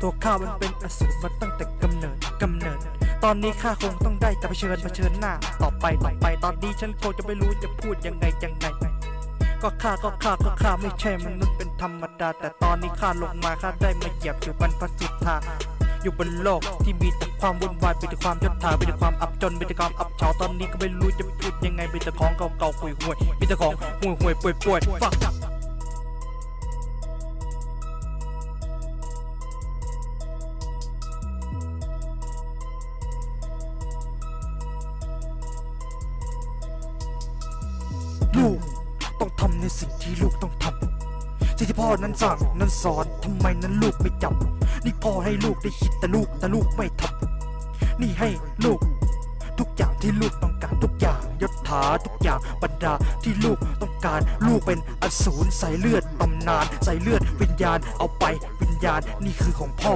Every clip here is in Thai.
ตัวข้ามันเป็นอสูรมาตั้งแต่กำเนิดกำเนิด ตอนนี้ข้าคงต้องได้แต่เผชิญเผชิญหน้า ต่อไปต่อไปตอนนี้ฉันคงจะไม่รู้จะพูดยังไงยังไงก็ข้าก็ข้าก็ข้าไม่ใช่มนุษย์เป็นธรรมดา แต่ตอนนี้ข้าลงมาข้าได้มาเหยียบอยู่บรรพสุทธาอยู่บนโลกที่มีแต่ความวุ่นวายมีแต่ความยศถามีแต่ความอับจนมีแต่ความอับเฉาตอนนี้ก็ไม่รู้จะพูดยังไงมีแต่ของเก่าๆห่วยห่วยๆมีแต่ของห่วยห่วยๆป่วยป่วยๆฟัก สั่สอนทำไมนั้นลูกไม่จำนี่พ่อให้ลูกได้คิดแต่ลูกแต่ลูกไม่ทำนี่ให้ลูก ทุกอย่างที่ลูกต้องการทุกอย่างยศถาทุกอย่างบรรดาที่ลูกต้องการ ลูกเป็นอสูรใส่เลือดตำนานใส่เลือดวิญญาณเอาไปวิญญาณนี่คือของพ่อ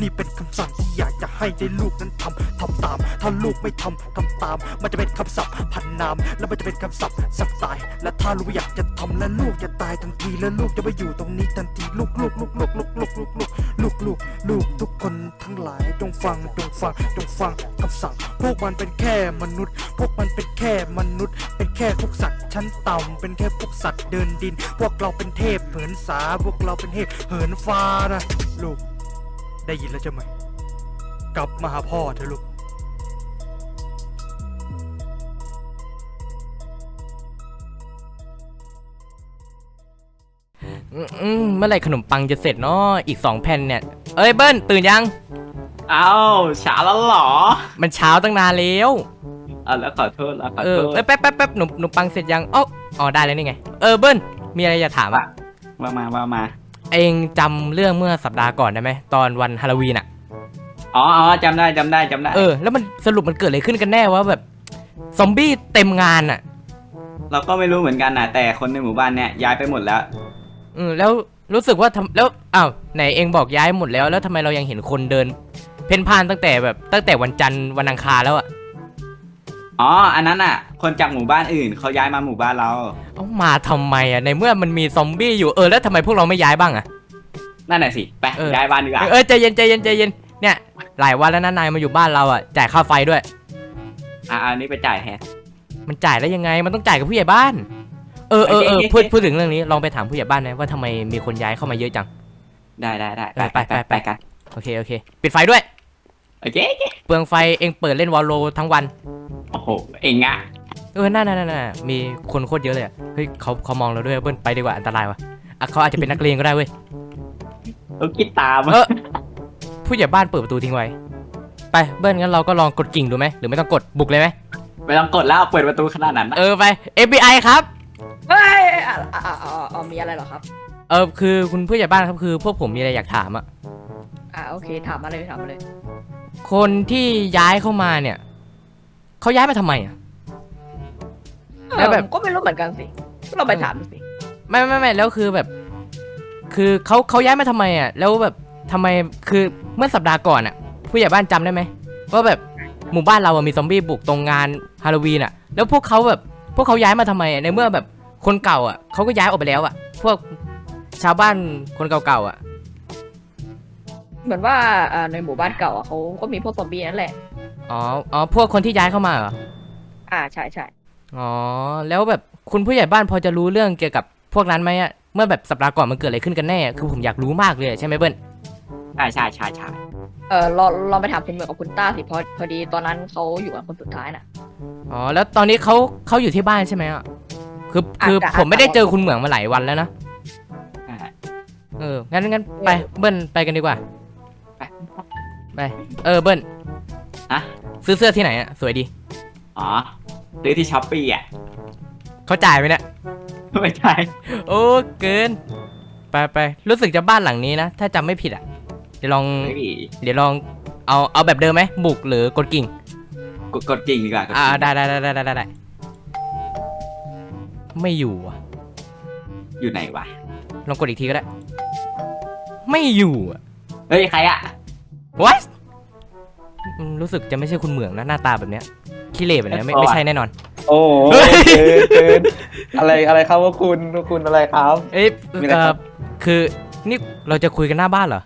นี่เป็นคำสั่งที่อยากจะให้ได้ลูกนั้นทำทำตาม ถ้าลูกไม่ทำทำตาม มันจะเป็นคำศัพท์พันนาม แล้วมันจะเป็นคำศัพท์สับตาย และถ้าลูกอยากจะทำและลูกจะตายทันทีแล้วลูกจะไปอยู่ตรงนี้ทันทีลูกลูกลูกลูกลูกลูกลูกลูกลูกลูกลูกทุกคนทั้งหลายจงฟังจงฟังจงฟังคำสั่ง พวกมันเป็นแค่มนุษย์ พวกมันเป็นแค่มนุษย์ เป็นแค่พวกสัตว์ชั้นต่ำเป็นแค่พวกสัตว์เดินดิน พวกเราเป็นเทพเหินสาพวกเราเป็นเทพเหินฟ้านะลูก ได้ยินแล้วใช่ไหม กลับมาหาพ่อเถอะลูก อืมอืมเมื่อไหร่ขนมปังจะเสร็จเนาะอีกสองแผ่นเนี่ย เอ้ยเบิ้ลตื่นยังเอ้าเช้าแล้วเหรอมันเช้าตั้งนานแล้ว อะแล้วขอโทษแล้วขอเอโทอษเอ้ยแป๊บแป๊บแป๊บขนมขนมปังเสร็จยังอ๋ออ๋อได้แล้วนี่ไง เออเบิ้ลมีอะไรจะถามอะ มามามามา เองจำเรื่องเมื่อสัปดาห์ก่อนได้ไหมตอนวันฮาโลวีนอะอ๋ออ๋อจำได้จำได้จำได้เออแล้วมันสรุปมันเกิดอะไรขึ้นกันแน่วะแบบซอมบี้เต็มงานอะเราก็ไม่รู้เหมือนกันนะแต่คนในหมู่บ้านเนี่ยย้ายไปหมดแล้ว เออแล้วรู้สึกว่าทำแล้วอ้าวไหนเองบอกย้ายหมดแล้วแล้วทำไมเรายังเห็นคนเดิน เพ่นพ่านตั้งแต่แบบตั้งแต่วันจันทร์วันอังคารแล้วอะ อ๋อ อันนั้นอะ คนจากหมู่บ้านอื่นเขาย้ายมาหมู่บ้านเรา เอามาทำไมอะในเมื่อมันมีซอมบี้อยู่เออแล้วทำไมพวกเราไม่ย้ายบ้างอะ นั่นน่ะสิ ไปเออ ย้ายบ้านดีกว่าเออใจเย็นใจเย็นใจเย็นเนี่ยหลายวันแล้วนะนายมาอยู่บ้านเราอะจ่ายค่าไฟด้วย อะอันนี้ไปจ่ายแทนมันจ่ายได้ยังไงมันต้องจ่ายกับผู้ใหญ่บ้าน เออเออเออโอเคโอเคพูดพูดถึงเรื่องนี้ลองไปถามผู้ใหญ่บ้านนะว่าทำไมมีคนย้ายเข้ามาเยอะจัง ได้ได้ได้เออไปไปไป ไปกัน โอเคโอเค ปิดไฟด้วย โอเคโอเคเปลืองไฟเองเปิดเล่นวอลโลทั้งวัน โอ้โหเองอะเออนั่นนั่นนั่นน่ะมีคนโคตรเยอะเลยอะเฮ้ยเขาเขามองเราด้วยเบิ้ลไปดีกว่าอันตรายวะอะเขาอาจจะเป็นนักเลงก็ได้เว้ย ต้องคิดตามเออ ผู้ใหญ่บ้านเปิดประตูทิ้งไว้ ไปเบิ้ลงั้นเราก็ลองกดกิ่งดูไหมหรือไม่ต้องกดบุกเลยไหมไม่ต้องกดแล้วเปิดประตูขนาดนั้นนะเออไป FBI ครับ เฮ้ยอะอะอะอะอะมีอะไรเหรอครับ เออคือคุณผู้ใหญ่บ้านครับคือ พวกผมมีอะไรอยากถามอะอะโอเคถามมาเลยถามมาเลย คนที่ย้ายเข้ามาเนี่ย เขาย้ายมาทำไมอะแล้วแบบเออผมก็ไม่รู้เหมือนกันสิเราไปถามดูสิไม่ไม่ไม่แล้วคือแบบ คือเขาเขาย้ายมาทำไมอะแล้วแบบทำไมคือเมื่อสัปดาห์ก่อนอะผู้ใหญ่บ้านจำได้ไหมว่าแบบหมู่บ้านเราอะมีซอมบี้บุกตรงงานฮาโลวีนอะแล้วพวกเขาแบบ พวกเขาย้ายมาทำไมอะในเมื่อแบบคนเก่าอะเขาก็ย้ายออกไปแล้วอะพวกชาวบ้านคนเก่าๆอะเหมือนว่าอ่าในหมู่บ้านเก่าอะเขาก็มีพวกซอมบี้นั่นแหละ อ๋อ อ๋อ พวกคนที่ย้ายเข้ามาเหรอ อ่าใช่ใช่อ๋อ แล้วแบบคุณผู้ใหญ่บ้านพอจะรู้เรื่องเกี่ยวกับพวกนั้นไหมอะเมื่อแบบสัปดาห์ก่อนมันเกิดอะไรขึ้นกันแน่ คือผมอยากรู้มากเลยอะใช่ไหมเบิ้ลใช่ใช่ใช่ใช่เออเราเราไปถามคุณเหมือนกับคุณต้าสิเพราะพอดีตอนนั้นเขาอยู่กับคนสุดท้ายน่ะ อ๋อ แล้วตอนนี้เขาเขาอยู่ที่บ้านใช่ไหมอะคือคืออาจจะ ผมไม่ได้เจอคุณเหมืองมาหลายวันแล้วนะ อ่าเออ งั้นงั้นไปเบิ้ลไปกันดีกว่า ไปไปเออเบิ้ล อะซื้อเสื้อที่ไหนอะสวยดี อ๋อ ซื้อที่ช้อปปี้อะ เขาจ่ายไหมเนี่ย ไม่ใช่ โอ้เกิน ไปไปรู้สึกจะบ้านหลังนี้นะ ถ้าจำไม่ผิดอะเดี๋ยวลอง ไม่มีเดี๋ยวลอง เอา เอาแบบเดิมไหม บุกหรือกดกิ่ง กดกดจริงดีกว่ากดจริงอ่าได้ได้ได้ได้ได้ได้ไม่อยู่อะ อยู่ไหนวะ ลองกดอีกทีก็ได้ ไม่อยู่อะ เฮ้ย ใครอะ what อืมรู้สึกจะไม่ใช่คุณเหมืองนะหน้าตาแบบเนี้ยขี้เหร่แบบเนี้ยไม่ไม่ใช่แน่นอน โอ้โหเฮ้ย เกินเกินอะไรอะไรครับว่าคุณว่าคุณอะไรครับ เอ๊ะมีอะไรเอ่ครัอบคือนี่เราจะคุยกันหน้าบ้านเหรอ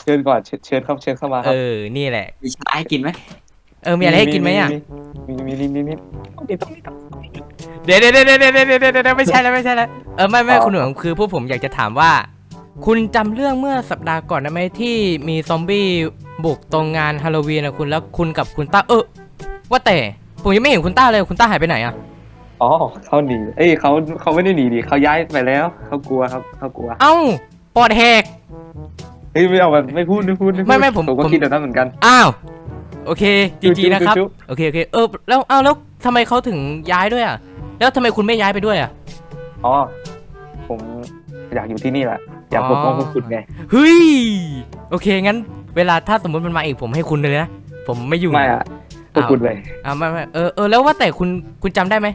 เชิญก่อนเชิญเชิญเข้าเชิญเข้ามาคเอรับอ นี่แหละ มีชาให้กินไหมเออมีอะไรให้กินไหมอะ มีมีมีมีมีมีต้องมีต้องเดี๋ยวเดี๋ยวเดี๋ยวเดี๋ยวเดี๋ยวเดี๋ยวเดี๋ยวไม่ใช่แล้วไม่ใช่แล้วเออไม่ไม่อ๋อ คุณหนุ่มคือพวกผมอยากจะถามว่า คุณจำเรื่องเมื่อสัปดาห์ก่อนได้ไหมที่มีซอมบี้บุกตรงงานฮาโลวีนนะคุณแล้วคุณกับคุณต้าเออว่าแต่ผมยังไม่เห็นคุณต้าเลยคุณต้าหายไปไหนอะอ๋อเขาหนีเอ้ยเขาเขาไม่ได้หนีดิเขาย้ายไปแล้วเขากลัวครับเขากลัว เอ้าปอดแหกเฮ้ยไม่เอาแบบไม่พูดไม่พูดพูดไม่ไม่ผมผมก็ผมคิดแบบนั้นเหมือนกันอ้าวโอเคจีจุ๊จีบจุ๊บนะครับจุ๊บโอเคโอเคเออแล้วอ้าวแล้วทำไมเขาถึงย้ายด้วยอะแล้วทำไมคุณไม่ย้ายไปด้วยอะอ๋อผมอยากอยู่ที่นี่แหละ อยากปกป้องพวกคุณไงเฮ้ยโอเคงั้น เวลาถ้าสมมติมันมาอีกผมให้คุณเลยนะผมไม่อยู่ไม่อะพวกคุณเลยอ่าไม่ไม่เออเออแล้วว่าแต่คุณคุณจำได้ไหม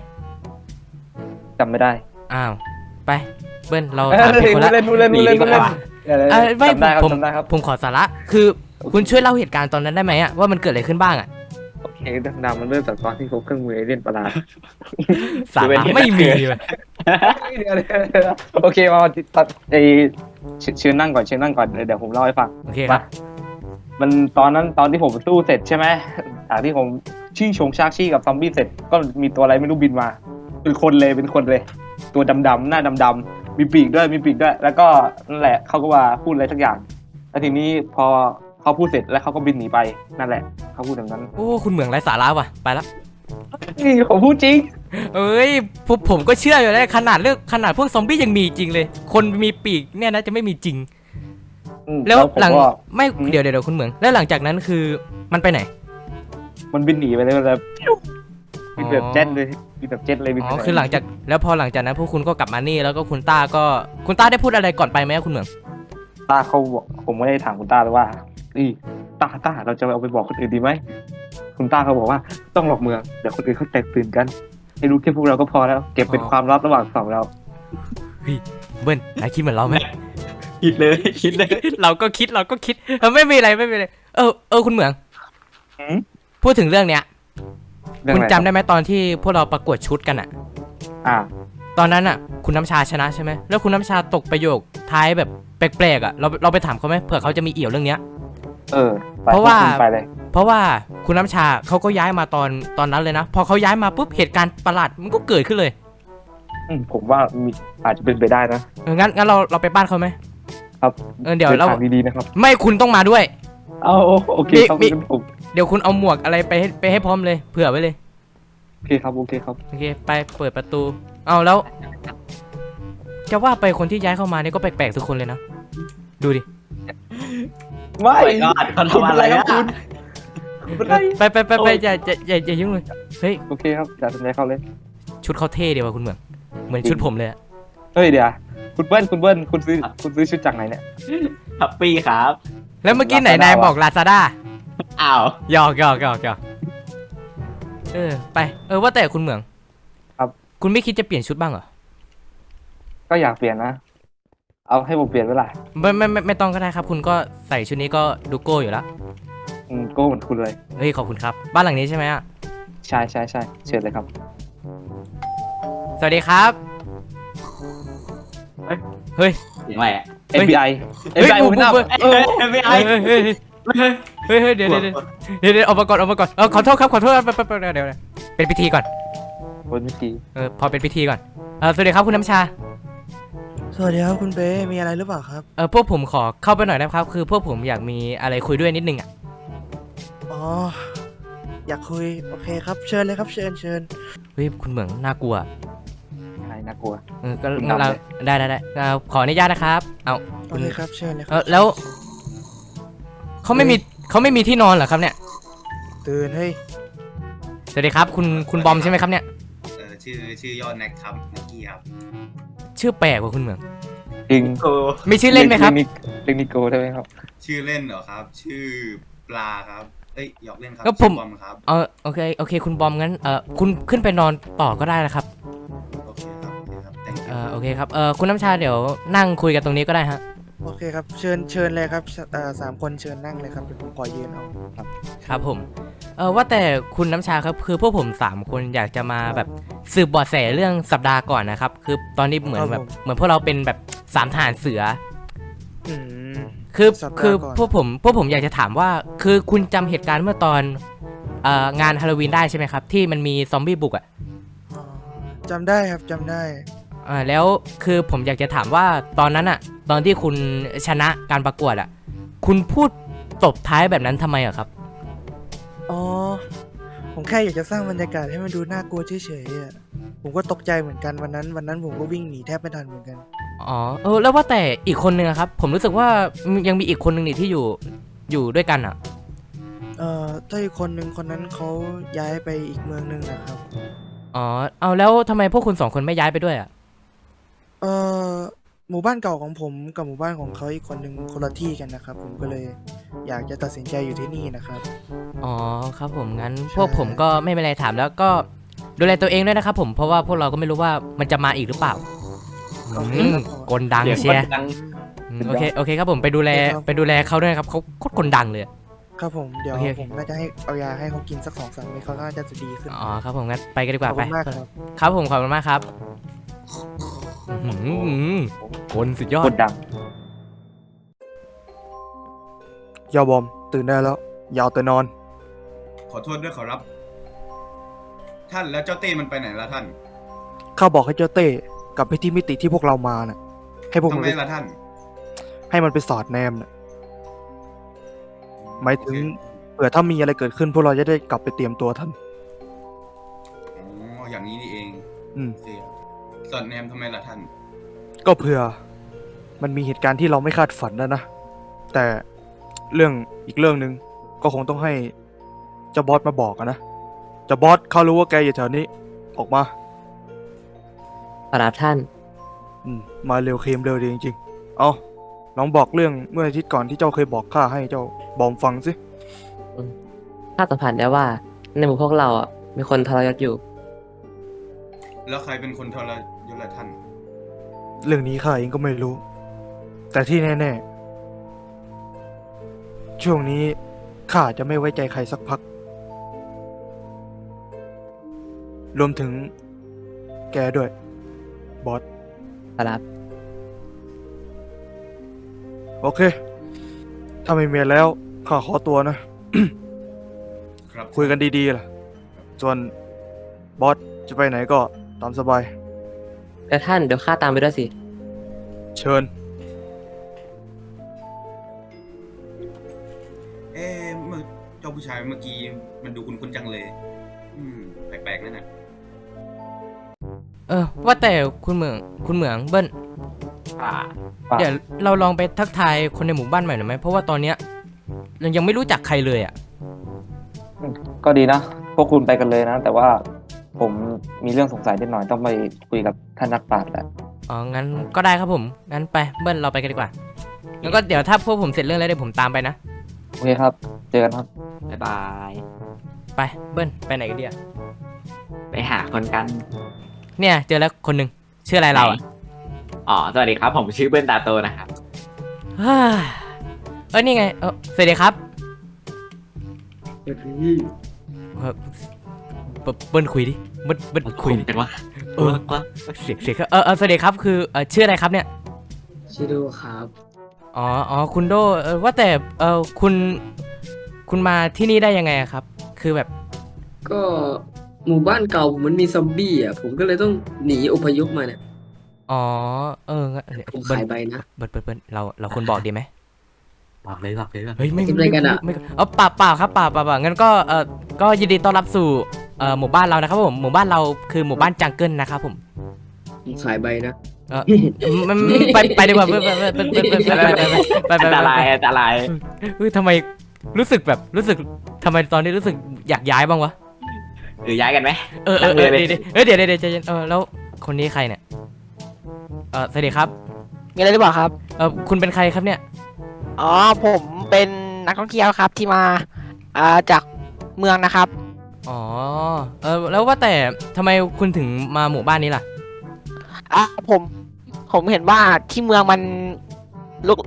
จำไม่ได้อ้าวไปเบิ้ลเราเอ้ยถามผิดคนละเล่นเล่นเล่นเล่นเล่นเออไม่จำได้ครับผมจำได้ครับผมขอสาระคือคุณช่วยเล่าเหตุการณ์ตอนนั้นได้ไหมอะว่ามันเกิดอะไรขึ้นบ้างอะ โอเคเรื่องราวมันเริ่มจากตอนที่พบเครื่องมือเอเลี่ยนประหลาด สาระไม่มีเลยเดี๋ยวเดี๋ยวเดี๋ยวโอเคมาตัดไอเชิญเชิญนั่งก่อนเชิญนั่งก่อนเดี๋ยวผมเล่าให้ฟัง โอเคครับ มันตอนนั้นตอนที่ผมสู้เสร็จใช่ไหมจากที่ผมชิ่งชงชากชี่กับซอมบี้เสร็จก็มีตัวอะไรไม่รู้บินมาเป็นคนเลยเป็นคนเลย ตัวดำๆหน้าดำๆมีปีกด้วยมีปีกด้วย แล้วก็นั่นแหละเขาก็ว่าพูดอะไรสักอย่างแล้วทีนี้พอ เขาพูดเสร็จแล้วเขาก็บินหนีไปนั่นแหละ เขาพูดแบบนั้นโอ้คุณเหมืองไร้สาระว่ะไปละนี่ผมพูดจริง เอ้ยผมผมก็เชื่ออยู่แล้วขนาดเรื่องขนาดพวกซอมบี้ยังมีจริงเลย คนมีปีกเนี่ยนะจะไม่มีจริง อืมแล้วผมหลังก็ ไม่อืม เดี๋ยวเดี๋ยวเดี๋ยวคุณเหมือง แล้วหลังจากนั้นคือมันไปไหน มันบินหนีไปเลยมันแบบบินแบบเจ็ตเลยบินแบบเจ็ตเลยบินอ๋ไปอไนคือหลังจากแล้วพอหลังจากนั้นพวกคุณก็กลับมานี่แล้วก็คุณต้าก็คุณต้าได้พูดอะไรก่อนไปไหมคุณเหมือง ตาเขาบอกผมไม่ได้ถามคุณตาเลยว่า อีตาตาเราจะเอาไปบอกคนอื่นดีไหมคุณตาเขาบอกว่าต้องหลอกเมืองเดี๋ยวคนอื่นเขาแตกตื่นกันให้รู้แค่พวกเราก็พอแล้ว เก็บเป็นความลับระหว่างสองเราเบิ้ลนายคิดเหมือนเราไหมคิดเลยคิดเลยเราก็คิดเราก็คิดเออไม่มีอะไรไม่มีอะไรเออเออคุณเหมืองหืมพูดถึงเรื่องเนี้ยเรื่องคุณอะไรจำได้ไหมตอนที่พวกเราประกวดชุดกันอะอ่า ตอนนั้นอะคุณน้ำชาชนะใช่ไหมแล้วคุณน้ำชาตกประโยคท้ายแบบแปลกๆอะเราเราไปถามเขาไหมเผื่อเขาจะมีเอี่ยวเรื่องเนี้ย เออไปเพราะว่าพกคุณไปเลย เพราะว่าคุณน้ำชาเขาก็ย้ายมาตอนตอนนั้นเลยนะ พอเขาย้ายมาปุ๊บเหตุการณ์ประหลาดมันก็เกิดขึ้นเลยอืมผมว่ามีอาจจะเป็นไปได้นะ เอองั้นงั้นเราเราไปบ้านเขาไหมครับ เออเดี๋ยวเรา นทางดีๆนะครับ ไม่คุณต้องมาด้วย เอาโอเคครับมี งั้นผมเดี๋ยวคุณเอาหมวกอะไรไปให้ไปให้พร้อมเลย เผื่อไว้เลย โอเคครับโอเคครับ โอเค ไปเปิดประตู เอาแล้ว จะว่าไปคนที่ย้ายเข้ามานี่ก็แปลกๆทุกคนเลยนะ ดูดิ ไม่ไม่ก็เขาทำอะไรครัอะคุณคุณอะไรไปไปไปไปอย่าอย่าอย่าอย่ายุ่งเลยเฮ้ยโอเคครับอย่าสนใจเขาเลย ชุดเขาเท่ดีว่ะคุณเหมืองเหมือนชุดผมเลยอะเฮ้ยเดี๋ยวคุณเบิ้ลคุณเบิ้ลคุณซื้อคุณซื้อชุดจากไหนเนี่ยแฮปปี้ครับ แล้วเมื่อกี้ไหน Lazada นายว่ะบอกลาซาด้าอ้าว หยอกหยอกหยอกหยอกเออไปเออว่าแต่คุณเหมืองครับ คุณไม่คิดจะเปลี่ยนชุดบ้างเหรอก็อยากเปลี่ยนนะ เอาให้ผมเปลี่ยนเวลาไม่ไม่ไม่ไม่ต้องก็ได้ครับ คุณก็ใส่ชุดนี้ก็ดูโก้อยู่แล้วอืมโก้เหมือนคุณเลย เฮ้ยขอบคุณครับ บ้านหลังนี้ใช่ไหมอะใช่ใช่ใช่เชิญเลยครับ สวัสดีครับเฮ้ยเสียงอะไรอะเฮ้ย FBI เฮ้ย FBI บุกโอเพนอัพบุกเอ้ยไม่ไอ้เฮ้ยเฮ้ยเฮ้ยเฮ้ยเฮ้ยเดี๋ยวเดี๋ยวเดี๋ยวเดี๋ยวเดี๋ยวออกมาก่อนออกมาก่อนเออขอโทษครับขอโทษแป๊บแป๊บแป๊บเดี๋ยวเดี๋ยวเป็นพิธีก่อนบนวิธีเออพอเป็นพิธีก่อนเออสวัสดีครับคุณน้ำชา สวัสดีครับคุณเบมีอะไรหรือเปล่าครับ เออพวกผมขอเข้าไปหน่อยนะครับ คือพวกผมอยากมีอะไรคุยด้วยนิดนึงอะ อ๋อ อยากคุย โอเคครับเชิญเลยครับเชิญเชิญเฮ้ยคุณเหมืองน่ากลัวใช่น่ากลัว เออก็คุณงั้นนำเราเลยได้ได้ได้เอาขออนุญาตนะครับ เอาโอคุณเคครับเชิญเลยคเอรัอแล้วเขาไม่มีเขาไม่มีที่นอนเหรอครับเนี่ย ตื่นเฮ้ย สวัสดีครับ คุณคุณบอมใช่ไหมครับเนี่ยเออ ชื่อชื่อยอดแน็กครับนักกี้ครับชื่อแปลกกว่าคุณเหมือง จริงโอ้มีชื่อเล่นไหมครับเรียกเรียกนิโก้ได้ไหมครับ ชื่อเล่นเหรอครับ ชื่อปลาครับเอ้ยหยอกเล่นครับแล้วผม ชื่อบอมครับเออโอเคโอเค คุณบอมงั้นเออคุณขึ้นไปนอนต่อก็ได้นะครับโอเคครับโอเคครับ thank เอ you อโอเคครับเออคุณน้ำชาเดี๋ยวนั่งคุยกันตรงนี้ก็ได้ฮะโอเคครับ เชิญเชิญเลยครับเอ่อสามคนเชิญนั่งเลยครับเดี๋ยวผมขอยืนเอาครับผมเออว่าแต่คุณน้ำชาครับคือพวกผมสามคนอยากจะมาแบบ สืบเบาะแสเรื่องสัปดาห์ก่อนนะครับ คือตอนนี้เหมือนแบบเหมือนพวกเราเป็นแบบสามทหารเสือ อืม คือสัปดาห์คือก่อน พวกผมพวกผมอยากจะถามว่า คือคุณจำเหตุการณ์เมื่อตอนเอ่องานฮาโลวีนได้ใช่ไหมครับ ที่มันมีซอมบี้บุกอะอ๋อจำได้ครับจำได้อ่าแล้วคือผมอยากจะถามว่าตอนนั้นอะ ตอนที่คุณชนะการประกวดอะ คุณพูดตบท้ายแบบนั้นทำไมอะครับ อ๋อ ผมแค่อยากจะสร้างบรรยากาศให้มันดูน่ากลัวเฉยๆอะผมก็ตกใจเหมือนกันวันนั้น วันนั้นผมก็วิ่งหนีแทบไม่ทันเหมือนกันอ๋อเออแล้วว่าแต่อีกคนนึงอะครับ ผมรู้สึกว่ายังมีอีกคนนึงนี่ที่อยู่อยู่ด้วยกันอะเอ่อถ้าอีกคนหนึ่งคนนั้นเขาย้ายไปอีกเมืองหนึ่งนะครับอ๋อเอาแล้วทำไมพวกคุณสองคนไม่ย้ายไปด้วยอะเอ่อ หมู่บ้านเก่าของผมกับหมู่บ้านของเขาอีกคนหนึ่งคนละที่กันนะครับ ผมก็เลยอยากจะตัดสินใจอยู่ที่นี่นะครับ อ๋อครับผมงั้นใช่พวกผมก็ไม่เป็นไรถามแล้วก็ดูแลตัวเองด้วยนะครับผมเพราะว่าพวกเราก็ไม่รู้ว่ามันจะมาอีกหรือเปล่าโอเคอืมครับผม กลดังเดี๋ยวเชียร์คนดังอืมโอเคโอเคครับผมไปดูแลโอเคครับ ไปดูแลเขาด้วยนะครับเขาโคตรกลดังเลยอะ ครับผมเดี๋ยวโอเคโอเค ผมน่าจะให้เอายาให้เขากินสักสองสามเม็ดเขาน่าจะดีขึ้นอ๋อครับผมงั้นไปกันดีกขอว่าบไปคุณมากครับ ครับผมขอบคุณมากครับ อื้อหือคนสุดยอคดดังยาบอม ตื่นได้แล้ว ยาวแต่นอน ขอโทษด้วยขอรับ ท่านแล้วเจ้าเต้มันไปไหนละท่านข้าบอกให้เจ้าเต้กลับไปที่มิติที่พวกเรามาน่ะ ให้พวกทำมันไมไปละท่านให้มันไปสอดแนมน่ะหมายถึงเผื่อถ้ามีอะไรเกิดขึ้น พวกเราจะได้กลับไปเตรียมตัวทัน อ๋ออย่างนี้นี่เองอืม โอเค สอดแนมทำไมละท่าน ก็เผื่อ มันมีเหตุการณ์ที่เราไม่คาดฝันนะนะ แต่เรื่องอีกเรื่องหนึ่งก็คงต้องให้เจ้าบอสมาบอกอะนะเจ้าบอสเขารู้ว่าแกอยู่แถวนี้ ออกมาครับท่าน อืมมาเร็วเคลมเร็วดีจริงๆ เอาลองบอกเรื่องเมื่ออาทิตย์ก่อนที่เจ้าเคยบอกข้าให้เจ้าบอมฟังสิ ข้าสัมผัสได้ว่า ในหมู่พวกเราอะมีคนทรยศอยู่ แล้วใครเป็นคนทร ยศละท่าน เรื่องนี้ข้าเองก็ไม่รู้ แต่ที่แน่ ๆ ช่วงนี้ข้าจะไม่ไว้ใจใครสักพัก รวมถึงแกด้วย บอส ครับ โอเค ถ้าไม่มีแล้วข้าขอตัวนะ ครับคุยกันดีๆล่ะ ส่วนบอสจะไปไหนก็ตามสบาย แล้วท่านเดี๋ยวข้าตามไปด้วยสิ เชิญ เอ๊ะเมื่อเจ้าผู้ชายเมื่อกี้มันดูคุ้นๆจังเลย อืม แปลกๆนั่นน่ะเออ ว่าแต่คุณเหมืองคุณเหมืองเบิ้ลอ่าเดี๋ยวเราลองไปทักทายคนในหมู่บ้านใหม่หน่อยไหมเพราะว่าตอนเนี้ยเรายังไม่รู้จักใครเลยอะ ก็ดีนะ พวกคุณไปกันเลยนะ แต่ว่า ผมมีเรื่องสงสัยนิดหน่อยต้องไปคุยกับท่านนักปราชญ์แหละอ๋อ งั้นก็ได้ครับผม งั้นไปเบิ้ลเราไปกันดีกว่า แล้วก็เดี๋ยวถ้าพวกผมเสร็จเรื่องแล้วเดี๋ยวผมตามไปนะ โอเคครับ เจอกันครับ บ๊ายบาย ไปเบิ้ลไปไหนกันดีอะไปหาคนกันเนี่ยเจอแล้วคนหนึ่งชื่ออะไรเราอะอ๋อ สวัสดีครับ ผมชื่อเบิ้ลตาโตนะครับ เฮ้ยเออนี่ไงเออสวัสดีครับ เออ เบิ้ลเบิ้ลคุยดิเบิ้ลเบิ้ลคุยดิจังวะเออเสียงเสียงเออเออสวัสดีครับคือเออชื่ออะไรครับเนี่ยชื่อดูครับ อ๋ออ๋อคุณโดเออว่าแต่เออคุณ คุณมาที่นี่ได้ยังไงอะครับ คือแบบก็หมู่บ้านเก่าผมมันมีซอมบี้อะ ผมก็เลยต้องหนีอพยพมาเนี่ย อ๋อเอองั้นเดี๋ยวผมเบิ้ลขายใบนะเบิ้ลเบิ้ลเบิ้ลเราเราควรบอกดีไหม บอกเลยบอกเลยบอกเลยเฮ้ยไม่คิดอะไรกันอะ ไม่ไม่เออเปล่าเปล่าครับเปล่าเปล่าเปล่างั้นก็เออก็ยินดีต้อนรับสู่เอ่อหมู่บ้านเรานะครับผมหมู่บ้านเราคือหมู่บ้านจังเกิลนะครับผมผมขายใบนะ เออมันไปไปดีกว่าไปไปไปไปไปไปไปไปไปอันตรายอันตรายเฮ้ยทำไมรู้สึกแบบรู้สึกทำไมตอนนี้รู้สึกอยากย้ายบ้างวะหรือย้ายกันไหมเออเออเออเลยเดี๋ยวเดี๋ยวเดี๋ยวเดี๋ยวใจเย็นเออแล้วคนนี้ใครเนี่ยเออสวัสดีครับมีอะไรหรือเปล่าครับเออคุณเป็นใครครับเนี่ย อ๋อผมเป็นนักท่องเที่ยวครับที่มาอ่าจากเมืองนะครับ อ๋อ เออแล้วว่าแต่ทำไมคุณถึงมาหมู่บ้านนี้ล่ะ อะผมผมเห็นว่าที่เมืองมันลุก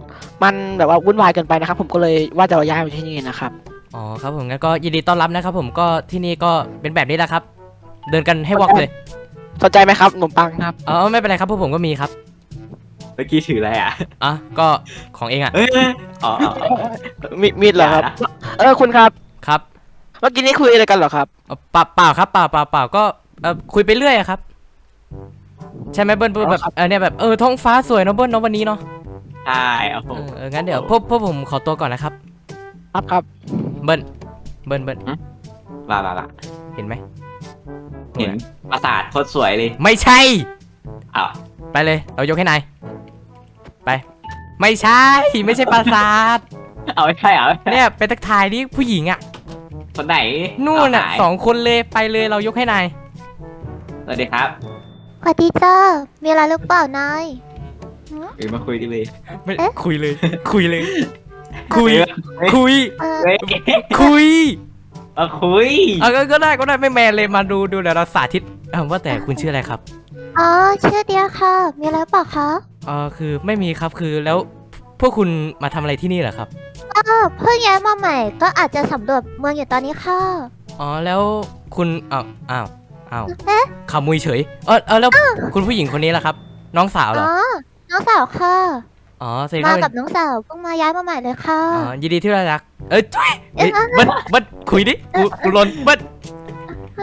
มันแบบว่าวุ่นวายเกินไปนะครับ ผมก็เลยว่าจะย้ายมาที่นี่นะครับ อ๋อครับผมงั้นก็ยินดีต้อนรับนะครับ ผมก็ที่นี่ก็เป็นแบบนี้แหละครับ เดินกันให้วอกเลย สนใจไหมครับขนมปังครับอ๋อไม่เป็นไรครับพวกผมก็มีครับเมื่อกี้ถืออะไรอะอะก็ของเองอะเอ้ยอ๋ออ๋ออ๋อมีมีดเหรอครับย่านะเออคุณครับครับเมื่อกี้นี้คุยอะไรกันเหรอครับ เอ่อเปล่าเปล่าครับเปล่าเปล่าเปล่าก็เอ่อคุยไปเรื่อยอะครับ ใช่ไหมเบิ้ลเบิ้ลแบบเออเนี่ยแบบเออท้องฟ้าสวยเนอะเบิ้ลเนอะวันนี้เนาะใช่โอ้โห เออเอองั้นเดี๋ยวพวกพวกผมขอตัวก่อนนะครับ ครับครับเบิ้ลเบิ้ลเบิ้ลว้าวว้าวว้าวเห็นไหมเห็นปราสาทโคตรสวยเลยไม่ใช่ อ้าวไปเลย เรายกให้นาย ไป ไม่ใช่ไม่ใช่ปราสาทเอาไม่ใช่เหรอเนี่ยไปทักทายนี่ผู้หญิงอะคนไหนนู่นอะเาหายสองคนเลยไปเลยเรายกให้นายสวัสดีครับสวัสดีจ้ามีอะไรหรือเปล่านายเออมาคุยดิเลยไม่เอ๊ะคุยเลย คุยเลย คุยเฮ้ยคุยเออเฮ้ยคุยเอาคุยเออก็ก็ได้ก็ได้ไม่แมนเลยมาดูดูเดี๋ยวเราสาธิตเออว่าแต่คุณชื่ออะไรครับอ๋อชื่อเดียค่ะ มีอะไรหรือเปล่าคะ เออคือไม่มีครับคือแล้วพวกคุณมาทำอะไรที่นี่เหรอครับอ้าวเพิ่งย้ายมาใหม่ก็อาจจะสำรวจเมืองอยู่ตอนนี้ค่ะ อ๋อแล้วคุณอ้าวอ้าวอ้าวเอ๊ะขมุยเฉยเออเออแล้วคุณผู้หญิงคนนี้ล่ะครับ น้องสาวเหรออ๋อ น้องสาวค่ะ อ๋อสวัสดีคมารับกับน้องสาวเพิ่งมาย้ายมาใหม่เลยค่ะอ๋อยินดีที่ได้รัก เอ้ยจุ๊ยเอ๊ะเฮ้ยเบิ้ลเบิ้ลคุยดิกูกูลนเบิ้ล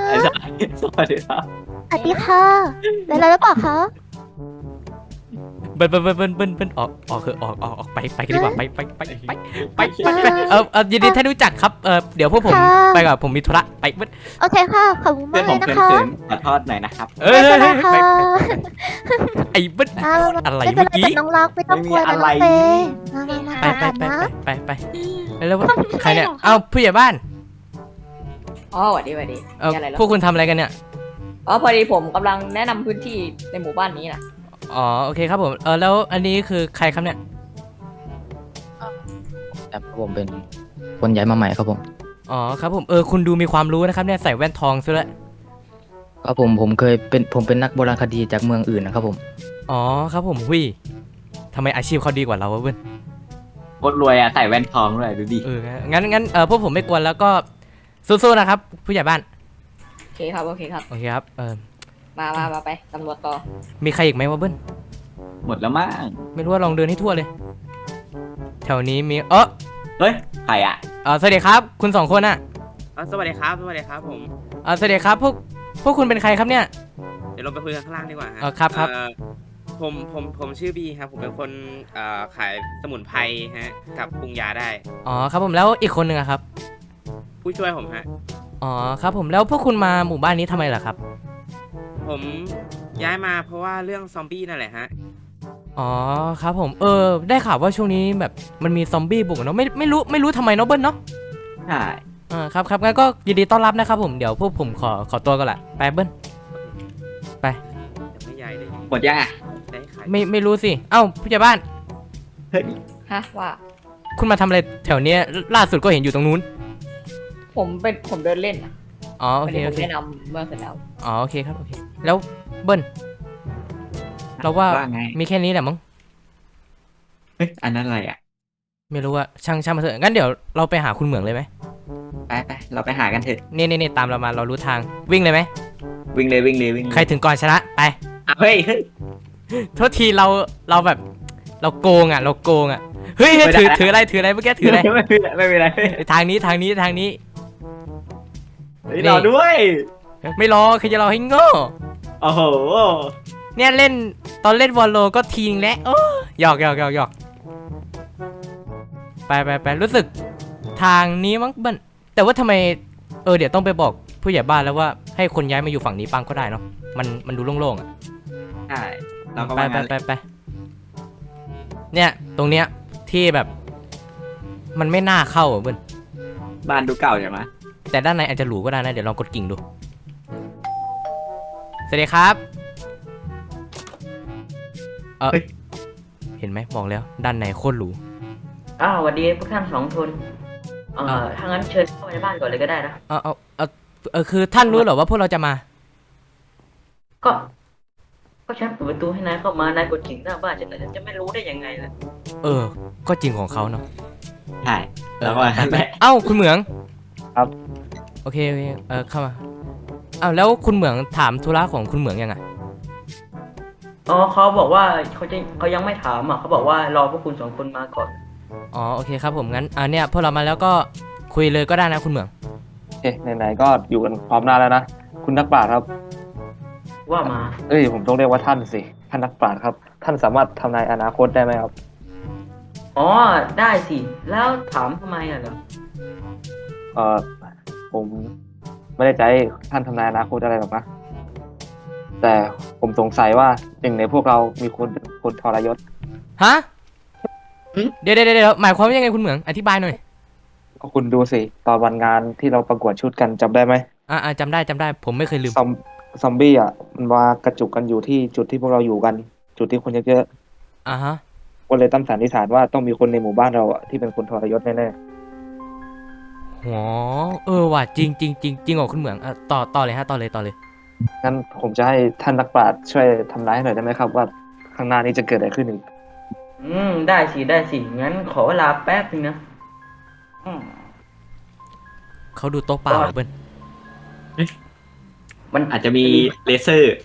ไอ้สัสสวัสดีครับ สวัสดีค่ะมีอะไรหรือเปล่าคะ เบิ้ลเบิ้ลเบิ้ลเบิ้ลเบิ้ลเบิ้ลออกออกเถอะออกออกออกไปไปกันดีกว่าไปไปไปไปไปไปไปเออเออยินดีที่รู้จักครับเออเดี๋ยวพวกผมค่ะ ไปกับผมมีธุระไปเบิ้ลโอเคค่ะ ขอบคุณเพื่มาอกนเลมยนะเขิคะนๆขอโทษหน่อยนะครับ เอ้ยไม่เป็นไรค่ะไปไอ้เบิ้ลอ่าพูดอะไรไม่เป็เมื่นอไรกี้เป็นน้องรักไม่ต้องกลัวนะอะน้ไรองเฟย์มามามาไปไปไปนะไปไปไปแล้วใครเนี่ยเอ้าผู้ใหญ่บ้านอ๋อสวัสดีสวัสดีเออมีอะไรเหรอพวกคุณทำอะไรกันเนี่ย อ๋อพอดีผมกำลังแนะนำพื้นที่ในหมู่บ้านนี้นะ อ๋อโอเคครับผมเออแล้วอันนี้คือใครครับเนี่ยแต่ผมเป็นคนย้ายมาใหม่ครับผมอ๋อครับผมเออคุณดูมีความรู้นะครับเนี่ยใส่แว่นทองซะด้วยครับผมผมเคยเป็นผมเป็นนักโบราณคดีจากเมืองอื่นนะครับผมอ๋อครับผมหุยทำไมอาชีพเขาดีกว่าเราวะเบิ้ลโคตรรวยอะใส่แว่นทองด้วยดูดิเอองั้นงั้นเออพวกผมไม่กวนแล้วก็สู้ๆนะครับ ผู้ใหญ่บ้านโอเคครับ โอเคครับ โอเคครับเออ มามามาไปตำรวจต่อมีใครอีกไหมวะเบิ้ลหมดแล้วมั้งไม่รู้ว่าลองเดินให้ทั่วเลย แถวนี้มีเออเฮ้ยใครอะเออสวัสดีครับ คุณสองคนอะอะสวัสดีครับ สวัสดีครับผม เออสวัสดีครับพวกพวกคุณเป็นใครครับเนี่ย เดี๋ยวเราไปคุยกันข้างล่างดีกว่าฮะอ๋อครับครับ เอ่อผมผมผมชื่อบีครับ ผมเป็นคนเอ่อขายสมุนไพรฮะ กับปรุงยาได้ อ๋อครับผมแล้วอีกคนหนึ่งอะครับผู้ช่วยผมฮะ อ๋อครับผมแล้วพวกคุณมาหมู่บ้านนี้ทำไมล่ะครับ ผมย้ายมาเพราะว่าเรื่องซอมบี้นั่นแหละฮะ อ๋อครับผมเออ ได้ข่าวว่าช่วงนี้แบบมันมีซอมบี้บุกเนาะไม่ไม่รู้ไม่รู้ทำไมเนาะเบิ้ลเนาะใช่อ่าครับครับงั้นก็ยินดีต้อนรับนะครับผมเดี๋ยวพวกผมขอขอตัวกันละไปเบิ้ลจะไม่ย้ายได้ไงหมดยังอะได้ขายไม่ไม่รู้สิเอ้าผู้ใหญ่บ้านเฮ้ยฮะว่า คุณมาทำอะไรแถวเนี้ยล่าสุดก็เห็นอยู่ตรงนู้นผมเป็นผมเดินเล่นนะอ๋อโอวันเคนี้ผโอมเคแนะนำเมืองเสร็จแล้วอ๋อโอเคครับโอเค แล้วเบิ้ลเราว่าว่าไงมีแค่นี้แหละมั้งเฮ้ยอันนั้นอะไรอะ ไม่รู้ว่าช่างช่างมาเถอะงั้นเดี๋ยวเราไปหาคุณเหมืองเลยไหมไปไปเราไปหากันเถอะนี่นี่นี่ตามเรามาเรารู้ทางวิ่งเลยไหมวิ่งเลยวิ่งเลยวิ่งเลยใครถึงก่อนชนะไปอะเฮ้ยเฮ้ยโทษทีเราเราแบบ เราโกงอะ เราโกงอะเฮ้ยเฮ้ยไม่ได้ถือถืออะไรถืออะไรเมื่อกี้ถืออะไรไม่เป็นไรไม่เป็นไรทางนี้ทางนี้ทางนี้เฮ้ยรอด้วย ไม่รอใครจะรอให้โง่ โอ้โหเนี่ยเล่นตอนเล่นวอลโลก็ทีนึงแล้วโอ้หยอกหยอกหยอกหยอกไปไปไปรู้สึกทางนี้มั้งเบิ้ลแต่ว่าทำไมเออเดี๋ยวต้องไปบอกผู้ใหญ่บ้านแล้วว่าให้คนย้ายมาอยู่ฝั่งนี้ปังก็ได้เนาะมันมันดูโล่งๆอะใช่เราก็ไปว่าไปงั้นไปไปเนี่ยตรงเนี้ยที่แบบ มันไม่น่าเข้าอะเบิ้ลบ้านดูเก่าจังวะแต่ด้านในอาจจะหรูก็ได้นะเดี๋ยวลองกดกิ่งดู สวัสดีครับ เออเห็นไหมบอกแล้ว ด้านในโคตรหรู อ้าวสวัสดีพวกท่านสองคนเอ่อ่าอถ้างั้นเชิญเข้าไปในบ้านก่อนเลยก็ได้นะ เอาเอาเอาเออคือท่านรู้เหรอว่าพวกเราจะมา ก็ ก็ฉันเปิดประตูให้นายเข้ามา นายกดกิ่งหน้าบ้านฉันนะฉันจะไม่รู้ได้ยังไงล่ะ เออ ก็จริงของเขาเนาะ ใช่เอเราอก็ว่างั้นแหละเอ้า คุณเหมืองครับ โอเคโอเคเออเข้ามา เอ้าแล้วคุณเหมืองถามธุระของคุณเหมืองยังอะอ๋อเขาบอกว่าเขาจะเขายังไม่ถามอะเขาบอกว่ารอพวกคุณสองคนมาก่อนอ๋อโอเคครับผมงั้นอ่าเนี่ยพวกเรามาแล้วก็คุยเลยก็ได้นะคุณเหมือง โอเคไหนๆก็อยู่กันพร้อมหน้าแล้วนะ คุณนักปราชญ์ครับ ว่ามา เอ้ยผมต้องเรียกว่าท่านสิ ท่านนักปราชญ์ครับ ท่านสามารถทำนายอนาคตได้ไหมครับ อ๋อได้สิ แล้วถามทำไมอะเหรอเออผม ไม่ได้จะให้ท่านทำนายอนาคตอะไรหรอกนะ แต่ผมสงสัยว่าหนึ่งในพวกเรามีคนเป็นคนทรยศฮะเดี๋ยวเดี๋ยวเดี๋ยวหมายความว่ายังไงคุณเหมืองอธิบายหน่อยก็คุณดูสิตอนวันงานที่เราประกวดชุดกันจำได้ไหมอ่าอ่าจำได้จำได้ ผมไม่เคยลืม ซอมซอมบี้อะมันมากระจุกกันอยู่ที่จุดที่พวกเราอยู่กัน จุดที่คนเยอะอ่าฮะ ๆก็เลยตั้งสันนิษฐานว่าต้องมีคนในหมู่บ้านเราอะที่เป็นคนทรยศแน่ อ๋อเออว่ะจริงจริงจริงจริงเหรอคุณเหมืองอะต่อต่อเลยฮะต่อเลยต่อเลยๆงั้นผมจะให้ท่านนักปราชญ์ช่วยทำนายให้หน่อยได้ไหมครับ ว่าข้างหน้านี้จะเกิดอะไรขึ้นอีกอืม ได้สิ ได้สิ งั้นขอเวลาแป๊บนึงนะอืมเขาดูโต๊ะเปล่าเหรอเบิ้ลมันอาจจะมีเลเซอร์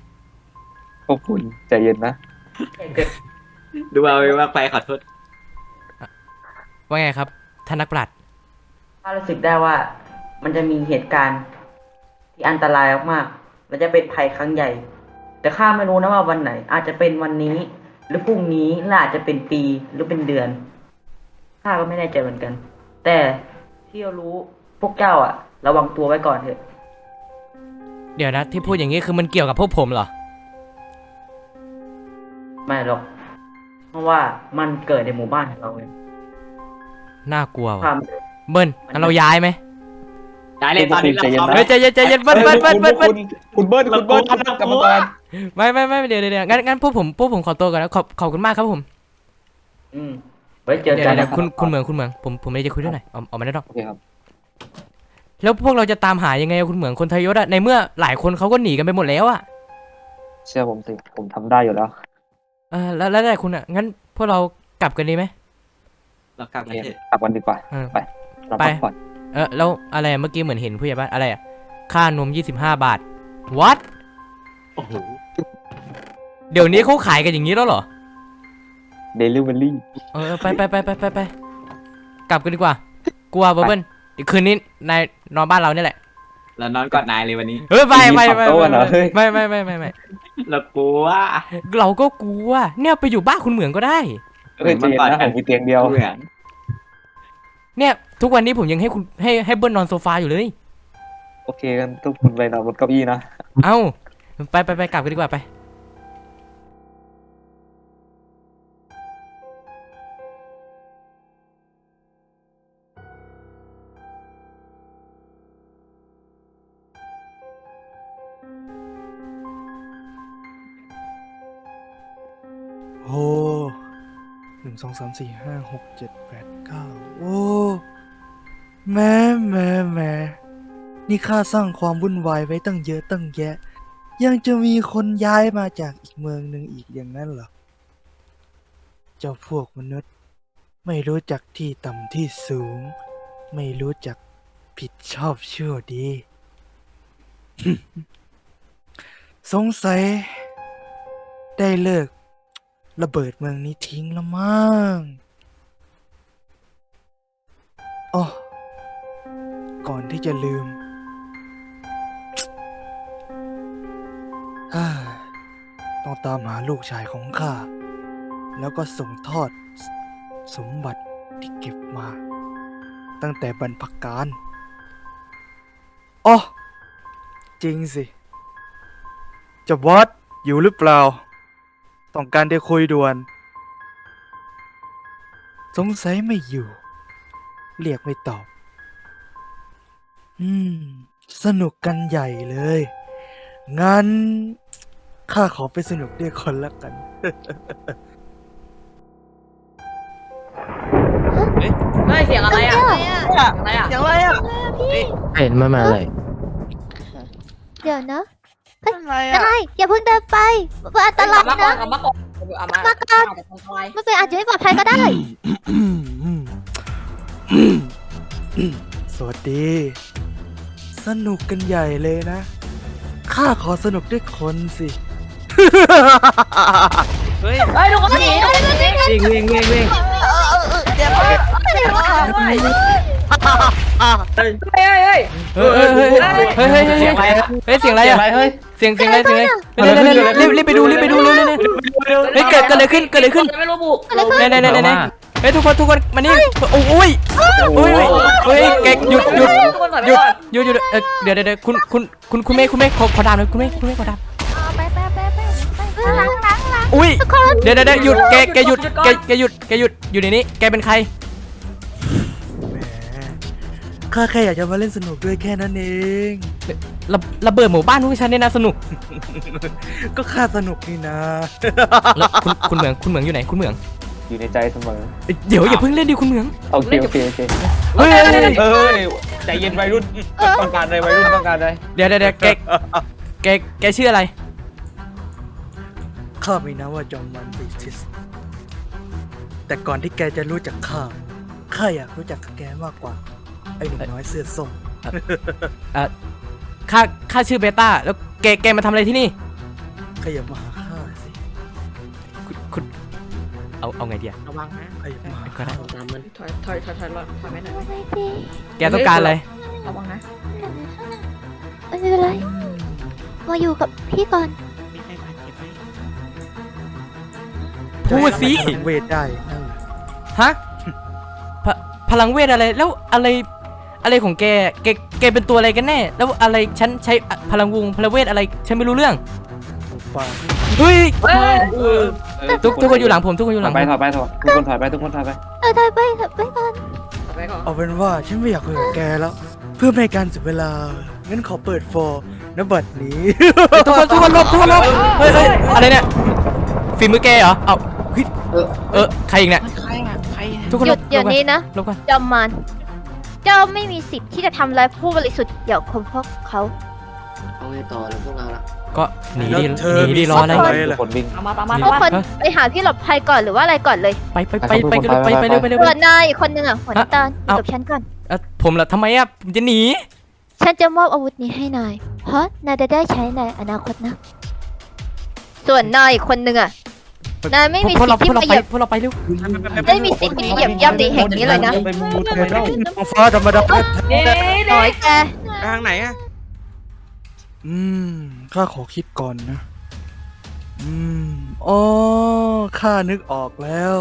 พวกคุณใจเย็นนะดูเอาไว้ว่าไปขอโทษว่าไงครับท่านนักปราชญ์ ถ้ารู้สึกได้ว่ามันจะมีเหตุการณ์ที่อันตรายมากๆและจะเป็นภัยครั้งใหญ่ แต่ข้าไม่รู้นะว่าวันไหน อาจจะเป็นวันนี้ หรือพรุ่งนี้หรืออาจจะเป็นปีหรือเป็นเดือนข้าก็ไม่แน่ใจเหมือนกัน แต่ที่เรารู้พวกเจ้าอะระวังตัวไว้ก่อนเถอะ เดี๋ยวนะที่พูดอย่างนี้คือมันเกี่ยวกับพวกผมเหรอ ไม่หรอก เพราะว่ามันเกิดในหมู่บ้านของเราเองน่ากลัวคว่ะวาม เบิ้ลงั้นเราย้ายไหมได้เลยตอนนี้เราพร้อมเฮ้ยใจเย็นใจเย็นเบิ้ลเบิ้ลเบิ้ลเบิ้ลเบิ้ลคุณเบิ้ลคุณเบิ้ลคุณกรรมการไม่ไม่ไม่เดี๋ยวเดี๋ยวเดี๋ยวงั้นงั้นพวกผมพวกผมขอตัวก่อนนะขอบขอบคุณมากครับผมอืมไว้เจอเดี๋ยวกันเดี๋ยวนะคุณคุณเหมืองคุณเหมืองผมผมไม่ได้จะคุยด้วยหน่อยเอาเอามาได้หรอกโอเคครับแล้วพวกเราจะตามหายังไงอะคุณเหมืองคนทยศอะในเมื่อหลายคนเขาก็หนีกันไปหมดแล้วอะเชื่อผมสิผมทำได้อยู่แล้วเออแล้วแล้วแต่คุณอะงั้นพวกเรากลับกันดีไหมเรากลับกันเถอะกลับกันดีกว่าเออไป เราไปพักผ่อนเออแล้วอะไรอะเมื่อกี้เหมือนเห็นผู้ใหญ่บ้านอะไรอะค่านม25บาท what โอ้โหเดี๋ยวนี้เขาขายกันอย่างนี้แล้วเหรอ เดลิเวอรี่เออไปไปไปไปไปไปกลับกันดีกว่ากลัวเบอร์เบิ้ลเดี๋ยวคืนนี้นายนอนบ้านเราเนี่ยแหละเรานอนกอดนายเลยวันนี้ เฮ้ยไม่ไม่ไม่โต๊ะเหรอเฮ้ยไม่ไม่ไม่ไม่ไม่เรากลัวเราก็กลัวเนี่ยไปอยู่บ้านคุณเหมืองก็ได้เฮ้ยใจเย็นนะผมมีเตียงเดียวเหมือนเนี่ย ทุกวันนี้ผมยังให้คุณให้ให้เบิ้ลนอนโซฟาอยู่เลย โอเคกันทุกคนไปนอนบนเก้าอี้นะ เอ้า ไปไปไปกลับกันดีกว่าไป โอ้หนึ่งสองสามสี่ห้าหกเจ็ดแปดเก้าโอ้ แม่แม่แม่นี่ข้าสร้างความวุ่นวายไว้ตั้งเยอะตั้งแยะ ยังจะมีคนย้ายมาจากอีกเมืองหนึ่งอีกอย่างนั้นเหรอ เจ้าพวกมนุษย์ ไม่รู้จักที่ต่ำที่สูง ไม่รู้จักผิดชอบชั่วดี สงสัย ได้เลิก ระเบิดเมืองนี้ทิ้งแล้วมั้งอ๋อ ที่จะลืมต้องตามหาลูกชายของข้า แล้วก็ส่งทอดสสมบัติที่เก็บมา ตั้งแต่บรรพการอ๋อจริงสิจะบอสอยู่หรือเปล่า ต้องการได้คุยด่วน สงสัยไม่อยู่ เรียกไม่ตอบ อืม สนุกกันใหญ่เลย งั้น ข้าขอไปสนุกด้วยคนละกัน ไม่เสียงอะไรอะอะไรอะไรอะเสียงอะไรอะเห็นไม่มาเลยเดี๋ยวนะอะไรอะอะไรอย่าเพิ่งเดินไปมันอันตรายนะ กลับมาก่อนกลับมามาก่อนก่อนมันเป็นอาจจะไม่ปลอดภัยก็ได้ สวัสดี สนุกกันใหญ่เลยนะ ข้าขอสนุกด้วยคนสิ เฮ้ยเฮ้ยทุกคนหนีวิ่งวิ่งวิ่งวิ่งเดี๋ยวเฮ้ยเฮ้ยเฮ้ยเฮ้ยเฮ้ยเฮ้ยเฮ้ยเฮ้ยเฮ้ยเฮ้ยเสียงอะไรเฮ้ยเสียงอะไรเสียงอะอะไรเฮ้ยเสียงเสียงอะไรเสียงอะไรเร็วเร็วเร็วรีบรีบไปดูรีบไปดูเร็วเร็วเร็วเฮ้ยเกิดเกิดอะไรขึ้นเกิดอะไรขึ้นไม่รู้บุกไหนไหนไหนไหนไหน เฮ้ยทุกคนทุกคนมานี่โอ้ยโอ้ยโอ้ยโอ้ยเก๊กหยุดหยุดทุกคนถอยหไปยุดก่อนหยุดหยุดเออเดี๋ยวเดี๋ยวเดี๋ยวคุณคุณคุณคุณเมฆคุณเมฆขอขอดามหน่อยคุณเมฆคุณเมฆขอดามไปไปไปไปไปล้างล้างล้างอุ้ยเดี๋ยวเดี๋ยวเดี๋ยวหยุดแกแกหยุดแกแกหยุดแกหยุดอยู่ในนี้แกเป็นใครแหมข้าแค่อยากจะมาเล่นสนุกด้วยแค่นั้นเองระระเบิดหมู่บ้านพวกฉันเนี่ยนะสนุก ก็ข้าสนุกนี่นะแล้วคุณคุณเหมืองคุณเหมืองอยู่ไหนคุณเหมือง อยู่ในใจเสมอเอ้ยเดี๋ยวอย่าเพิ่งเล่นดิคุณเหมืองโอเคโอเคโอเคเฮ้ยเฮ้ยเฮ้ยเฮ้ยใจเย็นวัยรุ่นต้องการอะไรวัยรุ่นต้องการอะไรเดี๋ยวเดี๋ยวเดี๋ยวแกแกแกชื่ออะไร ข้ามีนามว่าจอมมันบิทิสแต่ก่อนที่แกจะรู้จักข้า ข้าอยากรู้จักแกมากกว่า ไอ้หนุ่มน้อยเสื้อส้มข้าข้าชื่อเบต้าแล้วแกแกมาทำอะไรที่นี่ขยับมาหา เอาเอาไงดีอะระวังนะขยับมาหาก็ได้ตามมันถอยถอยถอยถอยถอยถอยไปหน่อยไม่ดีแกต้องการอะไรระวังนะไม่เป็นไรมาอยู่กับพี่ก่อนมีใครบาดเจ็บไหมพูดสิเวทได้นั่นแหละฮะพะพลังเวทอะไรแล้วอะไรอะไรของแกแกแกเป็นตัวอะไรกันแน่ แล้วอะไรฉันใช้พลังวงพลังเวทอะไรฉันไม่รู้เรื่องปากเฮ้ยเฮ้ย ทุกทุกคนอยู่หลังผมทุกคนอยู่หถลัอยงไปผมถอยไปถอยทุกคนถอยไปทุกคนถอยไปเออได้ไปเถอะไปก่อนถอยไปก่อนเอาเป็นว่าฉันไม่อยากคุยกับแกแล้ว เพื่อไม่ให้การเสียเวลา งั้นขอเปิดฟอร์นบัดนี้ ทุกคนทุกคนหลบทุกคนหลบเฮ้ยเฮ้ยอะไรเนี่ยฝีมือแกเหรอเอาเฮ้ยเออใครอีกเนี่ยใครอะใครทุกคนหหลยุบดเดี๋ยวนี้นะหลบก่อนจอมมันเจ้าไม่มีสิทธิ์ที่จะทำร้ายผู้บริสุทธิ์อย่างคนพวกเขา เอาไงต่อแล้วพวกเราล่ะก็หนีดิแล้วเธอหนีดิมีรออะไร สักทุกคนวิ่งตามมาตามมาทุตากมคนมาไปหาที่หลบภัยก่อนหรือว่าอะไรก่อนเลยไปไปไปไปไปไปไปไปเร็วไปเร็วส่วนนายอีกคนนึงอะหัวน้ำตาลอยู่เอ้ากับฉันก่อนเอ่อผมล่ะทำไมอะผมจะหนีฉันจะมอบอาวุธนี้ให้นายเพราะนายจะได้ใช้ในอนาคตนะส่วนนายอีกคนนึงอะนายไม่มีพวกสิทเราธิ์ที่พวกเรามาเหไปยียบพวกเราไปเร็วไม่มีสิทธิ์ที่เหยียบย่ำในแห่งนี้เลยนะไปมุดไปแล้วท้องฟ้าธรรมดานี่น้อยแกทางไหนอะ อืม ข้าขอคิดก่อนนะ อืม อ๋อ ข้านึกออกแล้ว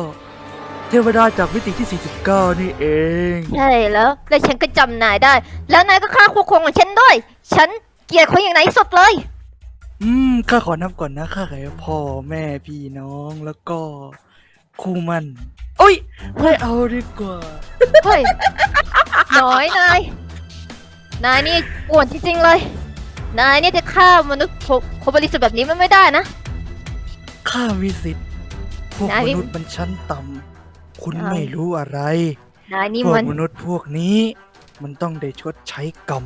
เทวดาจากมิติที่ 49 นี่เอง ใช่แล้ว และฉันก็จำนายได้ แล้วนายก็ฆ่าคู่ควงของฉันด้วย ฉันเกลียดคนอย่างไหนสุดเลย อืม ข้าขอนับก่อนนะ ข้าขายพ่อแม่พี่น้องแล้วก็คู่มันโอ้ยไม่เอาดีกว่า เฮ้ย น้อยนาย นายนี่ป่วนจริงๆเลย นายนี่จะฆ่ามนุษย์คนคนบริสุทธิ์แบบนี้มันไม่ได้นะ ข้ามีสิทธิ์พวกนายมนี่ นุษย์มันชั้นต่ำคุณเอาไม่รู้อะไร นายนี่พวมักนมนุษย์พวกนี้ มันต้องได้ชดใช้กรรม